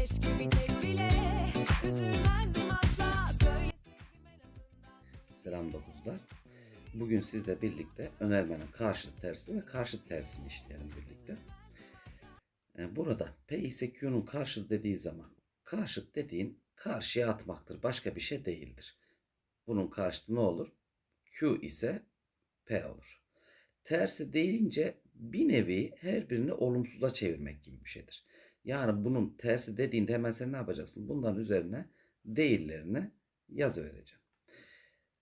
Ateş gibi tez bile Üzülmezdim asla Söyleseydim en azından Selam dokuzlar. Bugün sizle birlikte önermenin karşıt tersini ve karşıt tersini işleyelim birlikte. Ee, Burada P ise Q'nun karşıt dediği zaman karşıt dediğin karşıya atmaktır. Başka bir şey değildir. Bunun karşıtı ne olur? Q ise P olur. Tersi deyince bir nevi her birini olumsuza çevirmek gibi bir şeydir. Yani bunun tersi dediğinde hemen sen ne yapacaksın? Bunların üzerine değillerini yazı vereceğim.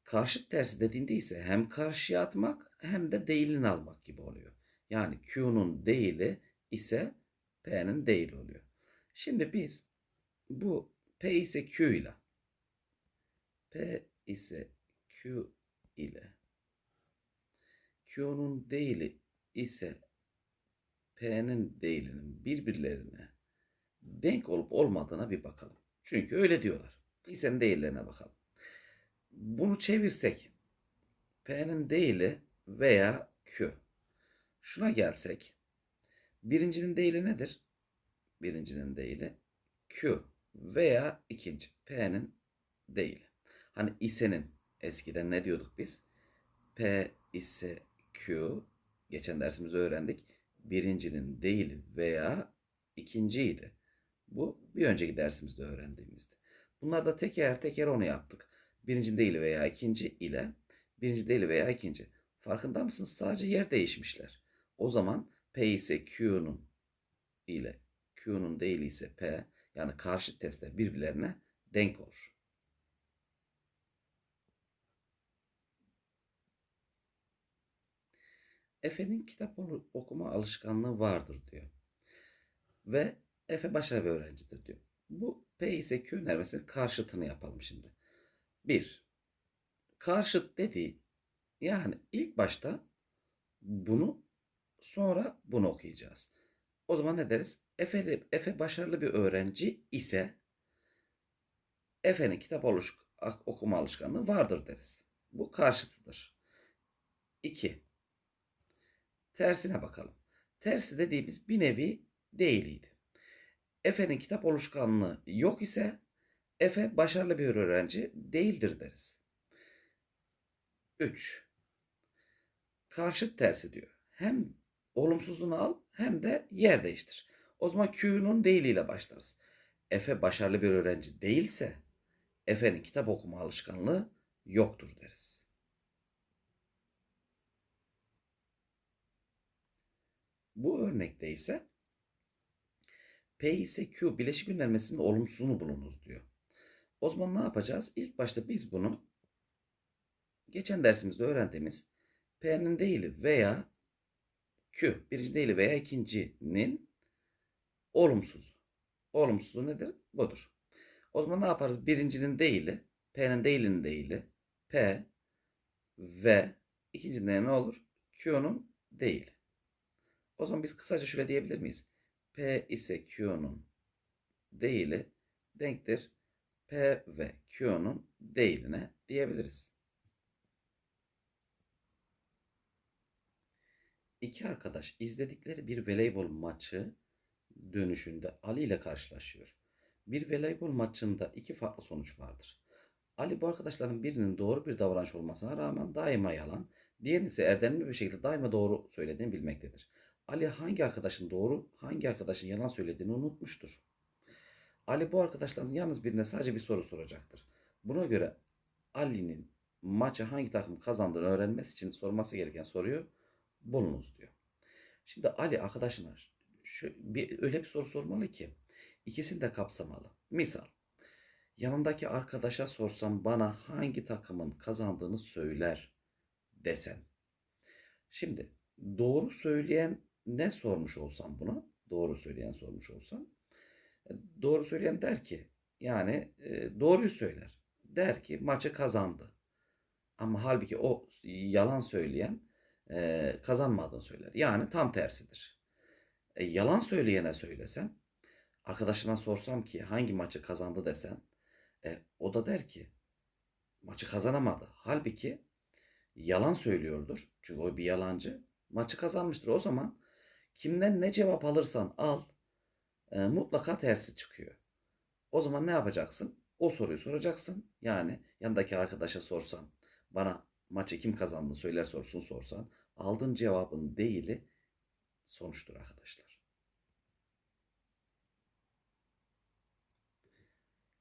Karşıt tersi dediğinde ise hem karşıya atmak hem de değilini almak gibi oluyor. Yani Q'nun değili ise P'nin değili oluyor. Şimdi biz bu P ise Q ile P ise Q ile Q'nun değili ise P'nin değilinin birbirlerine denk olup olmadığına bir bakalım. Çünkü öyle diyorlar. İse'nin değillerine bakalım. Bunu çevirsek P'nin değili veya Q. Şuna gelsek birincinin değili nedir? Birincinin değili Q veya ikinci P'nin değili. Hani ise'nin eskiden ne diyorduk biz? P ise Q geçen dersimizde öğrendik. Birincinin değili veya ikinciydi. Bu bir önceki dersimizde öğrendiğimizdi. Bunlar da teker teker onu yaptık. Birinci değil veya ikinci ile birinci değil veya ikinci. Farkında mısınız? Sadece yer değişmişler. O zaman P ise Q'nun ile Q'nun değil ise P yani karşı testler birbirlerine denk olur. Efe'nin kitap okuma alışkanlığı vardır diyor. Ve Efe başarılı bir öğrencidir diyor. Bu P ise Q önermesinin karşıtını yapalım şimdi. Bir, karşıt dediği yani ilk başta bunu sonra bunu okuyacağız. O zaman ne deriz? Efe, Efe başarılı bir öğrenci ise Efe'nin kitap oluş, okuma alışkanlığı vardır deriz. Bu karşıtıdır. 2. Tersine bakalım. Tersi dediğimiz bir nevi değiliydi. Efe'nin kitap oluşkanlığı yok ise Efe başarılı bir öğrenci değildir deriz. 3. Karşıt tersi diyor. Hem olumsuzunu al hem de yer değiştir. O zaman Q'nun değiliyle başlarız. Efe başarılı bir öğrenci değilse Efe'nin kitap okuma alışkanlığı yoktur deriz. Bu örnekte ise P ise Q bileşik yönelmesinin olumsuzunu bulunuz diyor. O zaman ne yapacağız? İlk başta biz bunu geçen dersimizde öğrendiğimiz P'nin değili veya Q birinci değili veya ikincinin olumsuzu. Olumsuzu nedir? Budur. O zaman ne yaparız? Birincinin değili, P'nin değilinin değili, P ve ikincinin ne olur? Q'nun değili. O zaman biz kısaca şöyle diyebilir miyiz? P ise Q'nun değili denktir. P ve Q'nun değiline diyebiliriz. İki arkadaş izledikleri bir voleybol maçı dönüşünde Ali ile karşılaşıyor. Bir voleybol maçında iki farklı sonuç vardır. Ali bu arkadaşların birinin doğru bir davranış olmasına rağmen daima yalan, diğerinin ise erdemli bir şekilde daima doğru söylediğini bilmektedir. Ali hangi arkadaşın doğru, hangi arkadaşın yalan söylediğini unutmuştur. Ali bu arkadaşların yalnız birine sadece bir soru soracaktır. Buna göre Ali'nin maçı hangi takım kazandığını öğrenmesi için sorması gereken soruyu bulunuz diyor. Şimdi Ali arkadaşına şu, bir, öyle bir soru sormalı ki ikisini de kapsamalı. Misal yanındaki arkadaşa sorsam bana hangi takımın kazandığını söyler desem. Şimdi doğru söyleyen ne sormuş olsam buna? Doğru söyleyen sormuş olsam. E, doğru söyleyen der ki yani e, doğruyu söyler. Der ki maçı kazandı. Ama halbuki o yalan söyleyen e, kazanmadığını söyler. Yani tam tersidir. E, yalan söyleyene söylesen, arkadaşına sorsam ki hangi maçı kazandı desen, e, o da der ki maçı kazanamadı. Halbuki yalan söylüyordur. Çünkü o bir yalancı. Maçı kazanmıştır. O zaman kimden ne cevap alırsan al e, mutlaka tersi çıkıyor. O zaman ne yapacaksın? O soruyu soracaksın. Yani yanındaki arkadaşa sorsan, bana maçı kim kazandı söyler sorusunu sorsan, aldığın cevabın değili sonuçtur arkadaşlar.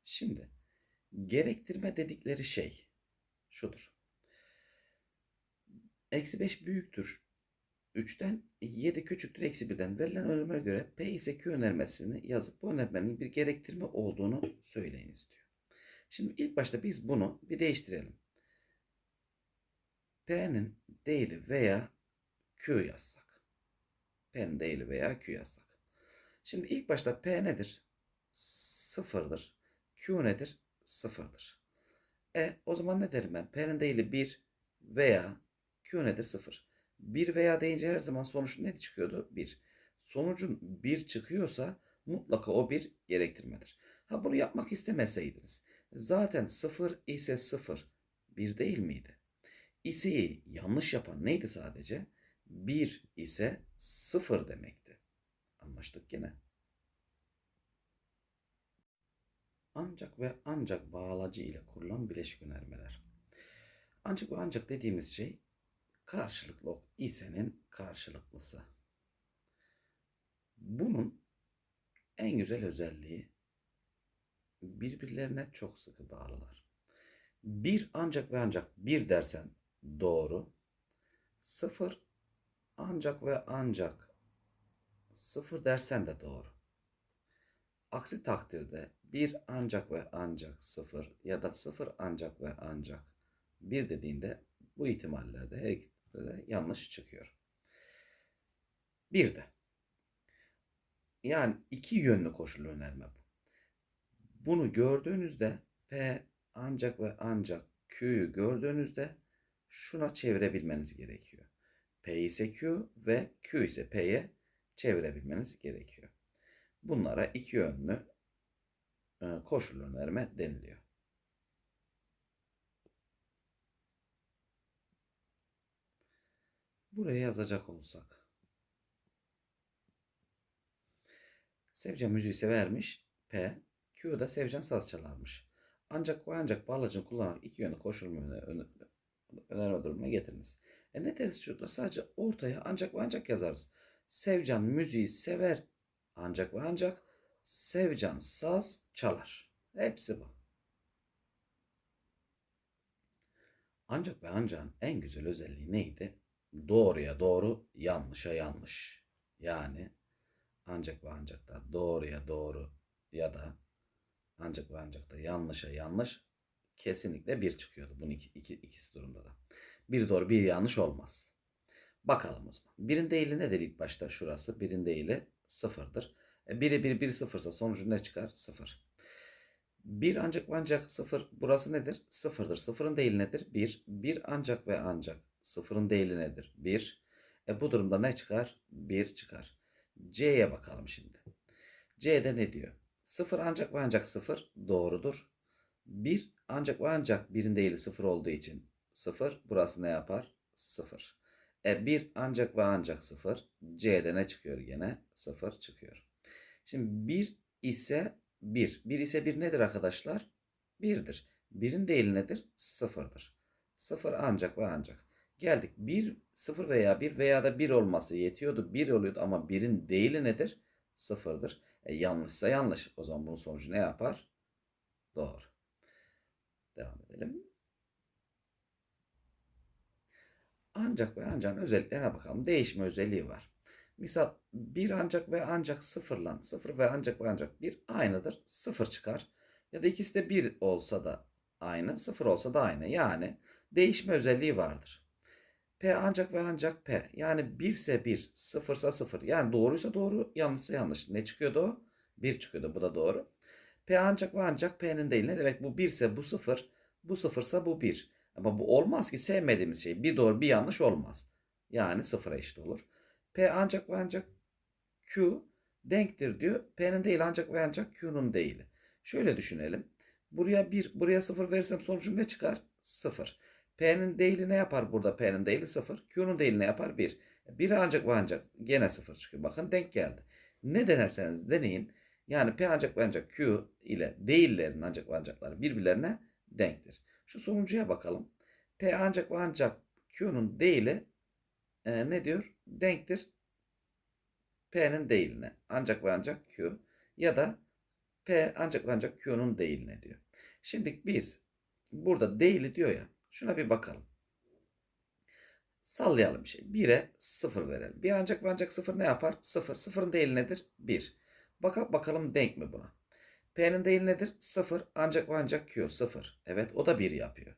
Şimdi gerektirme dedikleri şey şudur. Eksi 5 büyüktür. 3'ten 7 küçüktür eksi 1'den verilen önermeye göre P ise Q önermesini yazıp bu önermenin bir gerektirme olduğunu söyleyiniz diyor. Şimdi ilk başta biz bunu bir değiştirelim. P'nin değili veya Q yazsak. P'nin değili veya Q yazsak. Şimdi ilk başta P nedir? Sıfırdır. Q nedir? Sıfırdır. E o zaman ne derim ben? P'nin değili 1 veya Q nedir? 0. 1 veya deyince her zaman sonuç ne çıkıyordu? 1. Sonucun 1 çıkıyorsa mutlaka o bir gerektirmedir. Ha bunu yapmak istemeseydiniz. Zaten 0 ise 0. 1 değil miydi? İseyi yanlış yapan neydi sadece? 1 ise 0 demekti. Anlaştık gene. Ancak ve ancak bağlacı ile kurulan bileşik önermeler. Ancak ve ancak dediğimiz şey karşılıklı ise'nin karşılıklısı. Bunun en güzel özelliği birbirlerine çok sıkı bağlılar. Bir ancak ve ancak bir dersen doğru. Sıfır ancak ve ancak sıfır dersen de doğru. Aksi takdirde bir ancak ve ancak sıfır ya da sıfır ancak ve ancak bir dediğinde bu ihtimallerde her de yanlış çıkıyor. Bir de yani iki yönlü koşulu önerme bu. Bunu gördüğünüzde P ancak ve ancak Q'yu gördüğünüzde şuna çevirebilmeniz gerekiyor. P ise Q ve Q ise P'ye çevirebilmeniz gerekiyor. Bunlara iki yönlü e, koşul önerme deniliyor. Buraya yazacak olsak. Sevcan müziği severmiş. P. Q da Sevcan saz çalarmış. Ancak ve ancak bağlacını kullanarak iki yönlü koşul önerme durumuna getiriniz. E ne deriz çocuklar? Sadece ortaya ancak ve ancak yazarız. Sevcan müziği sever ancak ve ancak Sevcan saz çalar. Hepsi bu. Ancak ve ancak en güzel özelliği neydi? Doğruya doğru, yanlışa yanlış. Yani ancak ve ancak da doğruya doğru ya da ancak ve ancak da yanlışa yanlış kesinlikle bir çıkıyordu. Bunun iki, iki, ikisi durumda da. Bir doğru bir yanlış olmaz. Bakalım o zaman. Birin değili nedir ilk başta? Şurası. Birin değili sıfırdır. E, biri bir bir sıfırsa sonucu ne çıkar? Sıfır. Bir ancak ve ancak sıfır. Burası nedir? Sıfırdır. Sıfırın değili nedir? Bir. Bir ancak ve ancak. Sıfırın değili nedir? Bir. E bu durumda ne çıkar? Bir çıkar. C'ye bakalım şimdi. C'de ne diyor? Sıfır ancak ve ancak sıfır doğrudur. Bir ancak ve ancak birin değili sıfır olduğu için sıfır. Burası ne yapar? Sıfır. E 1 ancak ve ancak 0. C'de ne çıkıyor gene? 0 çıkıyor. Şimdi 1 ise 1. 1 ise 1 nedir arkadaşlar? 1'dir. 1'in değili nedir? 0'dır. 0 ancak ve ancak. Geldik. 1, 0 veya 1 veya da 1 olması yetiyordu. 1 oluyordu ama 1'in değili nedir? 0'dır. E, yanlışsa yanlış. O zaman bunun sonucu ne yapar? Doğru. Devam edelim. Ancak ve ancak özelliklerine bakalım. Değişme özelliği var. Misal bir ancak ve ancak sıfırlan. Sıfır ve ancak ve ancak bir aynıdır. Sıfır çıkar. Ya da ikisi de bir olsa da aynı. Sıfır olsa da aynı. Yani değişme özelliği vardır. P ancak ve ancak P. Yani 1 ise 1, 0 ise 0. Yani doğruysa doğru, yanlışsa yanlış. Ne çıkıyordu o? 1 çıkıyordu. Bu da doğru. P ancak ve ancak P'nin değil. Ne demek bu 1 ise bu 0, bu 0 ise bu 1. Ama bu olmaz ki sevmediğimiz şey. Bir doğru bir yanlış olmaz. Yani sıfıra eşit olur. P ancak ve ancak Q denktir diyor. P'nin değil ancak ve ancak Q'nun değil. Şöyle düşünelim. Buraya 1, buraya 0 verirsem sonucum ne çıkar? 0. P'nin değili ne yapar burada? P'nin değili 0. Q'nun değili ne yapar? 1. 1 ancak ve ancak gene 0 çıkıyor. Bakın denk geldi. Ne denerseniz deneyin. Yani P ancak ve ancak Q ile değillerin ancak ve ancakları birbirlerine denktir. Şu sonuncuya bakalım. P ancak ve ancak Q'nun değili e, ne diyor? Denktir P'nin değiline. Ancak ve ancak Q ya da P ancak ve ancak Q'nun değiline diyor. Şimdi biz burada değili diyor ya. Şuna bir bakalım. Sallayalım bir şey. 1'e 0 verelim. Bir ancak ve ancak 0 ne yapar? 0. 0'ın değili nedir? 1. Baka bakalım denk mi buna? P'nin değili nedir? 0. Ancak ve ancak Q 0. Evet o da 1 yapıyor.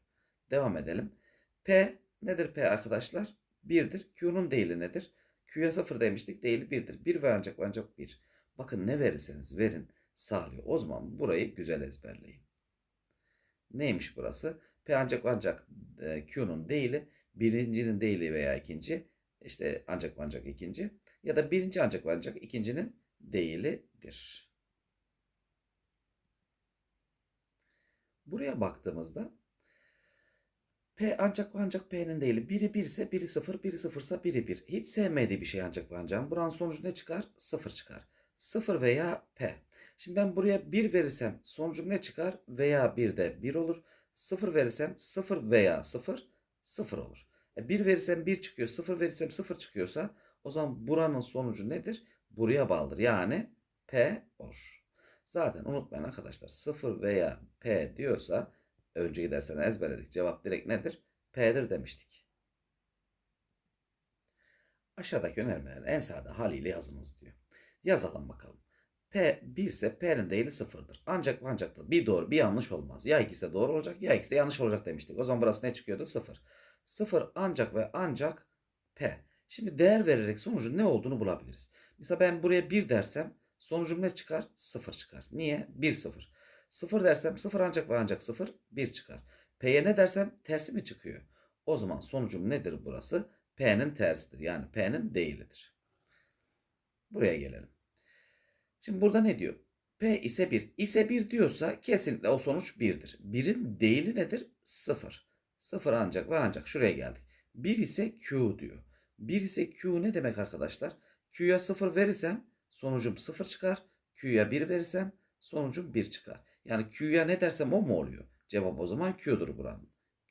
Devam edelim. P nedir P arkadaşlar? 1'dir. Q'nun değili nedir? Q'ya 0 demiştik. Değili 1'dir. 1 ve ancak ve ancak 1. Bakın ne verirseniz verin sağlıyor. O zaman burayı güzel ezberleyin. Neymiş burası? P ancak ancak e, Q'nun değili birincinin değili veya ikinci işte ancak ancak ikinci ya da birinci ancak ancak ikincinin değilidir. Buraya baktığımızda P ancak ancak P'nin değili. Biri 1 ise biri 0, biri 0 ise biri 1. Hiç sevmediği bir şey ancak ancak. Buranın sonucu ne çıkar? 0 çıkar. 0 veya P. Şimdi ben buraya 1 verirsem sonucum ne çıkar? Veya 1 de 1 olur. 0 verirsem 0 veya 0 0 olur. E 1 verirsem 1 çıkıyor. 0 verirsem 0 çıkıyorsa o zaman buranın sonucu nedir? Buraya bağlıdır. Yani P olur. Zaten unutmayın arkadaşlar 0 veya P diyorsa önceki dersten ezberledik. Cevap direkt nedir? P'dir demiştik. Aşağıdaki önermelerin en sade haliyle yazınız diyor. Yazalım bakalım. P 1 ise P'nin değili sıfırdır. Ancak ve ancak da bir doğru bir yanlış olmaz. Ya ikisi de doğru olacak ya ikisi de yanlış olacak demiştik. O zaman burası ne çıkıyordu? Sıfır. Sıfır ancak ve ancak P. Şimdi değer vererek sonucun ne olduğunu bulabiliriz. Mesela ben buraya 1 dersem sonucum ne çıkar? 0 çıkar. Niye? 1 0. 0 dersem 0 ancak ve ancak 0 1 çıkar. P'ye ne dersem tersi mi çıkıyor? O zaman sonucum nedir burası? P'nin tersidir. Yani P'nin değilidir. Buraya gelelim. Şimdi burada ne diyor? P ise 1. İse 1 diyorsa kesinlikle o sonuç 1'dir. 1'in değili nedir? 0. 0 ancak ve ancak şuraya geldik. 1 ise Q diyor. 1 ise Q ne demek arkadaşlar? Q'ya 0 verirsem sonucum 0 çıkar. Q'ya 1 verirsem sonucum 1 çıkar. Yani Q'ya ne dersem o mu oluyor? Cevap o zaman Q'dur buranın.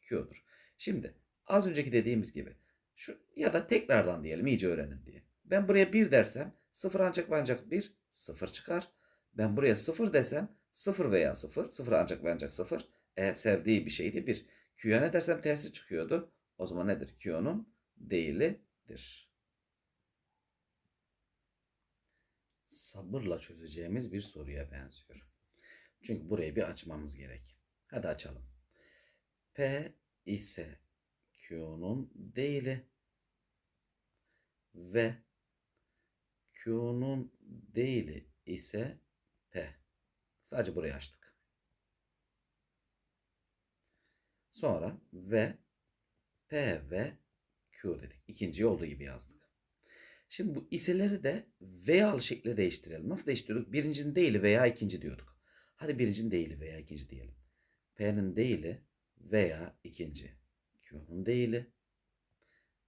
Q'dur. Şimdi az önceki dediğimiz gibi şu ya da tekrardan diyelim iyice öğrenin diye. Ben buraya 1 dersem 0 ancak ve ancak 1 0 çıkar. Ben buraya 0 desem 0 veya 0 0 ancak ve ancak 0 e, sevdiği bir şeydi 1. Q'ya ne dersem tersi çıkıyordu. O zaman nedir? Q'nun değilidir. Sabırla çözeceğimiz bir soruya benziyor. Çünkü burayı bir açmamız gerek. Hadi açalım. P ise Q'nun değili ve Q'nun değili ise P. Sadece burayı açtık. Sonra ve P ve Q dedik. İkinciyi olduğu gibi yazdık. Şimdi bu iseleri de veya şekilde değiştirelim. Nasıl değiştiriyorduk? Birincinin değili veya ikinci diyorduk. Hadi birincinin değili veya ikinci diyelim. P'nin değili veya ikinci. Q'nun değili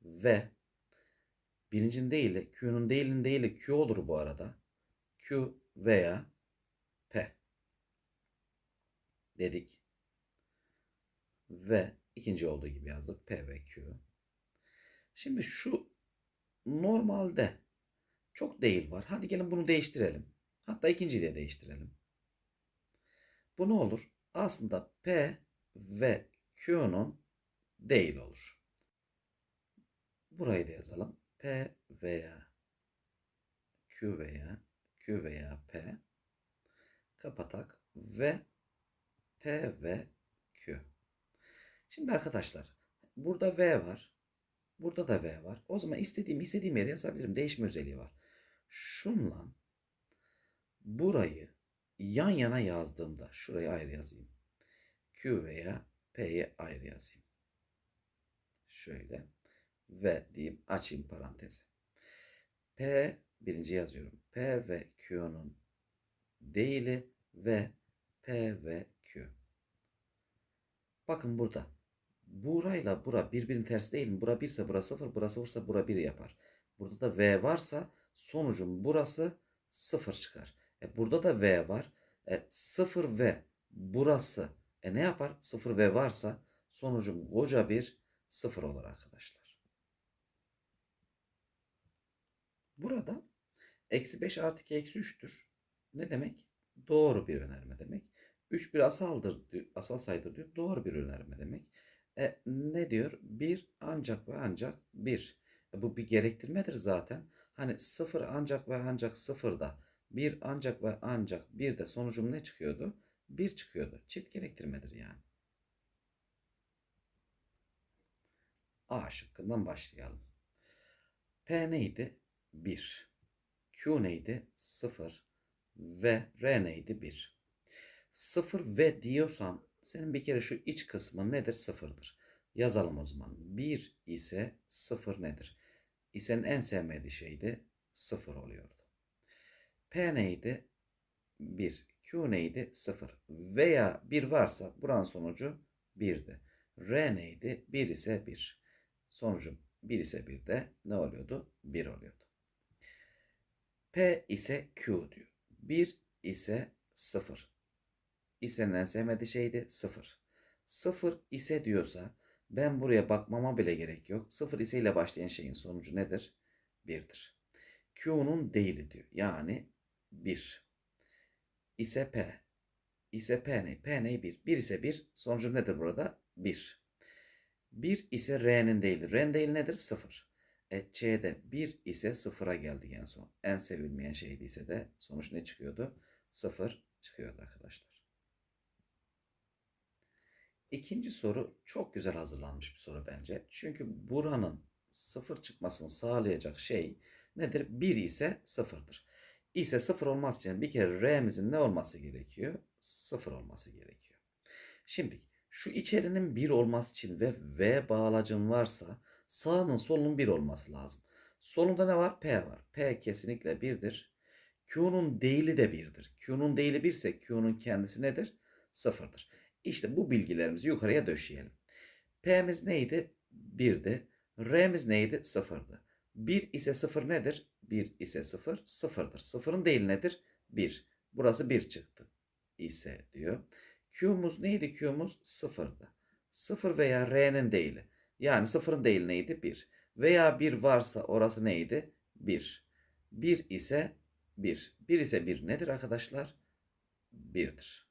ve birincinin değili Q'nun değilinin değili Q olur bu arada. Q veya P dedik. Ve ikinci olduğu gibi yazdık. P ve Q. Şimdi şu normalde çok değil var. Hadi gelin bunu değiştirelim. Hatta ikinciyi de değiştirelim. Bu ne olur? Aslında P ve Q'nun değil olur. Burayı da yazalım. P veya Q veya Q veya P kapatak ve P ve Q. Şimdi arkadaşlar burada V var. Burada da V var. O zaman istediğim istediğim yere yazabilirim. Değişme özelliği var. Şunla burayı yan yana yazdığımda şurayı ayrı yazayım. Q veya P'yi ayrı yazayım. Şöyle ve diyeyim açayım parantezi. P birinci yazıyorum. P ve Q'nun değili ve P ve Q. Bakın burada. Burayla bura birbirinin tersi değil mi? Bura 1 ise bura 0, bura 0 ise bura 1 yapar. Burada da V varsa sonucun burası 0 çıkar. E, burada da V var. E, 0 V burası. E ne yapar? 0 V varsa sonucum koca bir 0 olur arkadaşlar. Burada eksi 5 artı 2 eksi 3'tür. Ne demek? Doğru bir önerme demek. 3 bir asaldır, asal sayıdır diyor. Doğru bir önerme demek. E, ne diyor? 1 ancak ve ancak 1. E, bu bir gerektirmedir zaten. Hani 0 ancak ve ancak 0'da 1 ancak ve ancak 1'de sonucum ne çıkıyordu? 1 çıkıyordu. Çift gerektirmedir yani. A şıkkından başlayalım. P neydi? 1. Q neydi? 0. Ve R neydi? 1. 0 ve diyorsam senin bir kere şu iç kısmın nedir? 0'dır. Yazalım o zaman. 1 ise 0 nedir? İse'nin en sevmediği şeydi 0 oluyordu. P neydi? 1. Q neydi? 0. Veya 1 varsa buranın sonucu 1'di. R neydi? 1 ise 1. Sonucum 1 ise 1 de ne oluyordu? 1 oluyordu. P ise Q diyor. 1 ise 0. İse'nin en sevmediği şeydi 0. 0 ise diyorsa ben buraya bakmama bile gerek yok. 0 ise ile başlayan şeyin sonucu nedir? 1'dir. Q'nun değili diyor. Yani 1. İse P. İse P ne? P ne? 1. 1 ise 1. Sonucu nedir burada? 1. 1 ise R'nin değili. R'nin değili nedir? 0. E, C'de 1 ise 0'a geldik en son. En sevilmeyen şeydi ise de sonuç ne çıkıyordu? 0 çıkıyordu arkadaşlar. İkinci soru çok güzel hazırlanmış bir soru bence. Çünkü buranın 0 çıkmasını sağlayacak şey nedir? 1 ise 0'dır. İse 0 olması için bir kere R'mizin ne olması gerekiyor? 0 olması gerekiyor. Şimdi şu içerinin 1 olması için ve V bağlacım varsa sağının solunun 1 olması lazım. Solunda ne var? P var. P kesinlikle 1'dir. Q'nun değili de 1'dir. Q'nun değili 1 ise Q'nun kendisi nedir? 0'dır. İşte bu bilgilerimizi yukarıya döşeyelim. P'miz neydi? 1'di. R'miz neydi? 0'dı. 1 ise 0 nedir? 1 ise 0 sıfırdır. Sıfırın değili nedir? 1. Burası 1 çıktı. ise diyor. Q'muz neydi? Q'muz 0'dı. 0 veya R'nin değili. Yani 0'ın değili neydi? 1. Veya 1 varsa orası neydi? 1. 1 ise 1. 1 ise 1 nedir arkadaşlar? 1'dir.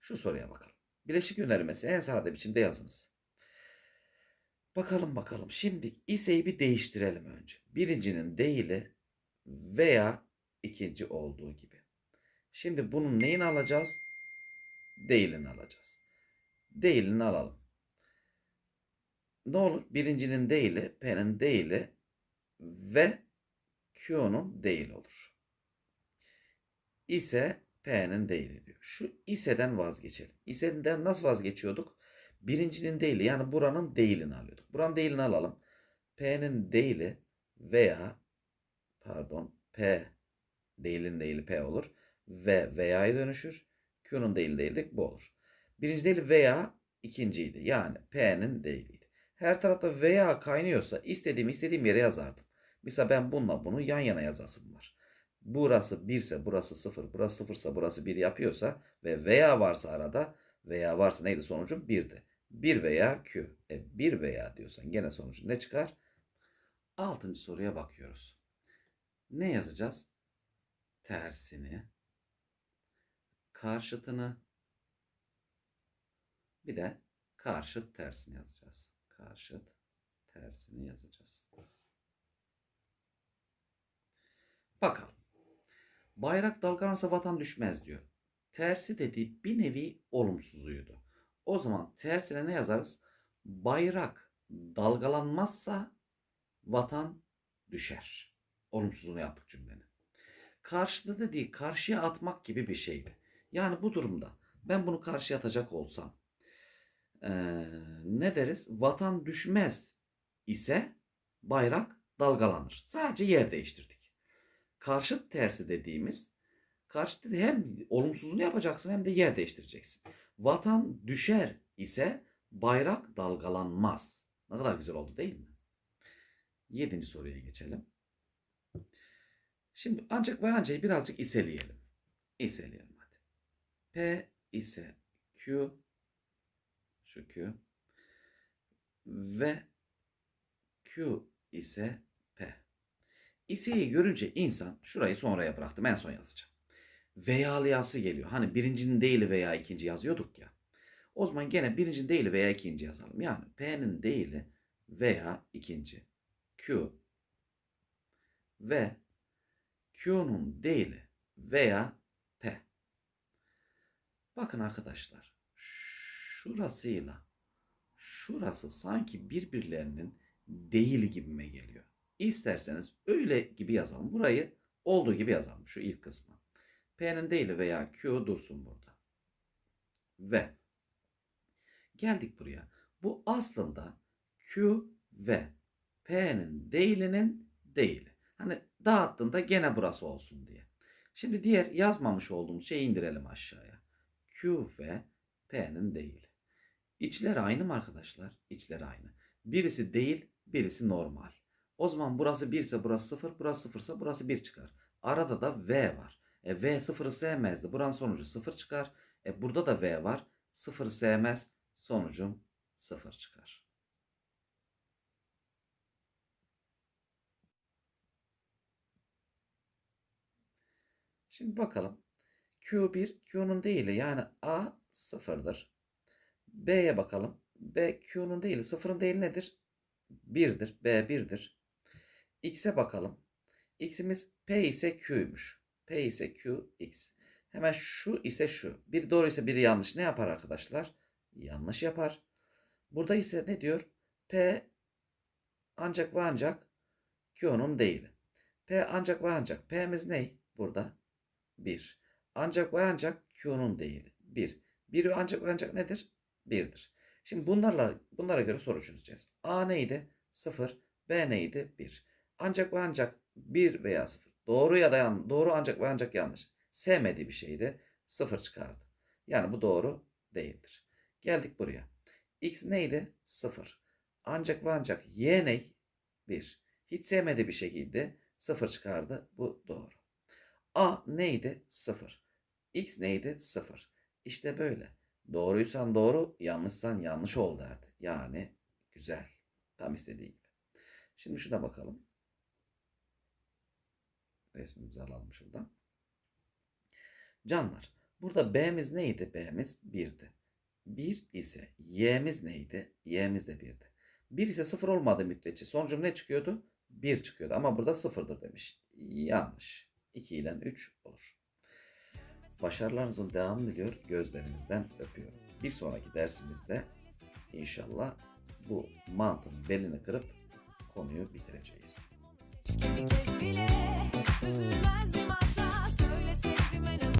Şu soruya bakalım. Bileşik önermesi en sade biçimde yazınız. Bakalım bakalım. Şimdi iseyi bir değiştirelim önce. Birincinin değili veya ikinci olduğu gibi. Şimdi bunun neyini alacağız? Değilini alacağız. Değilini alalım. Ne olur? Birincinin değili, P'nin değili ve Q'nun değili olur. İse P'nin değili diyor. Şu iseden vazgeçelim. İseden nasıl vazgeçiyorduk? Birincinin değili yani buranın değilini alıyorduk. Buranın değilini alalım. P'nin değili veya pardon P değilin değili P olur. Ve veya'ya dönüşür. Q'nun değili değildik bu olur. Birinci değili veya ikinciydi. Yani P'nin değiliydi. Her tarafta veya kaynıyorsa istediğim istediğim yere yazardım. Mesela ben bununla bunu yan yana yazasım var. Burası 1 ise burası 0, burası 0 ise burası 1 yapıyorsa ve veya varsa arada veya varsa neydi sonucum? 1'di. 1 veya Q. E 1 veya diyorsan gene sonucu ne çıkar? Altıncı soruya bakıyoruz. Ne yazacağız? Tersini, karşıtını, bir de karşıt tersini yazacağız. Karşıt tersini yazacağız. Bakalım. Bayrak dalgalanırsa vatan düşmez diyor. Tersi dediği bir nevi olumsuzuydu. O zaman tersine ne yazarız? Bayrak dalgalanmazsa vatan düşer. Olumsuzunu yaptık cümlenin. Karşıda dediği karşıya atmak gibi bir şeydi. Yani bu durumda ben bunu karşıya atacak olsam eee, ne deriz? Vatan düşmez ise bayrak dalgalanır. Sadece yer değiştirdik. Karşıt tersi dediğimiz karşıt hem olumsuzunu yapacaksın hem de yer değiştireceksin. Vatan düşer ise bayrak dalgalanmaz. Ne kadar güzel oldu değil mi? Yedinci soruya geçelim. Şimdi ancak ve ancak birazcık iseleyelim. İseleyelim hadi. P ise Q Q ve Q ise P. İseyi görünce insan şurayı sonraya bıraktım en son yazacağım. Veya'lısı geliyor. Hani birincinin değili veya ikinci yazıyorduk ya. O zaman gene birincinin değili veya ikinci yazalım. Yani P'nin değili veya ikinci. Q ve Q'nun değili veya P. Bakın arkadaşlar. Şurasıyla şurası sanki birbirlerinin değil gibime geliyor. İsterseniz öyle gibi yazalım. Burayı olduğu gibi yazalım. Şu ilk kısmı. P'nin değili veya Q dursun burada. Ve geldik buraya. Bu aslında Q ve P'nin değilinin değili. Hani dağıttığında gene burası olsun diye. Şimdi diğer yazmamış olduğumuz şeyi indirelim aşağıya. Q ve P'nin değili. İçler aynı mı arkadaşlar? İçler aynı. Birisi değil, birisi normal. O zaman burası 1 ise burası 0, burası 0 ise burası 1 çıkar. Arada da V var. E, V 0'ı sevmezdi. Buranın sonucu 0 çıkar. E, burada da V var. 0'ı sevmez. Sonucum 0 çıkar. Şimdi bakalım. Q1 Q'nun değili yani A sıfırdır. B'ye bakalım. B Q'nun değili sıfırın değili nedir? 1'dir. B 1'dir. X'e bakalım. X'imiz P ise Q'ymuş. P ise Q, X. Hemen şu ise şu. Biri doğru ise biri yanlış. Ne yapar arkadaşlar? Yanlış yapar. Burada ise ne diyor? P ancak ve ancak Q'nun değili. P ancak ve ancak. P'miz ne? Burada 1. Ancak ve ancak Q'nun değili 1. 1 ancak ve ancak nedir? 1'dir. Şimdi bunlarla bunlara göre soru çözeceğiz. A neydi? 0. B neydi? 1. Ancak ve ancak 1 veya 0. Doğru ya da yanlış. Doğru ancak ve ancak yanlış. Sevmediği bir şeydi. 0 çıkardı. Yani bu doğru değildir. Geldik buraya. X neydi? 0. Ancak ve ancak Y ney? 1. Hiç sevmediği bir şekilde 0 çıkardı. Bu doğru. A neydi? 0. X neydi? 0. İşte böyle. Doğruysan doğru, yanlışsan yanlış ol derdi. Yani güzel. Tam istediği gibi. Şimdi şuna bakalım. Resmimizi alalım şuradan. Canlar. Burada B'miz neydi? B'miz 1'di. 1 ise Y'miz neydi? Y'miz de 1'di. 1 ise 0 olmadığı müddetçe sonucum ne çıkıyordu? 1 çıkıyordu. Ama burada 0'dır demiş. Yanlış. 2 ile 3 olur. Başarılarınızın devamını diliyor, gözlerinizden öpüyorum. Bir sonraki dersimizde inşallah bu mantının belini kırıp konuyu bitireceğiz. Bir kez bile üzülmez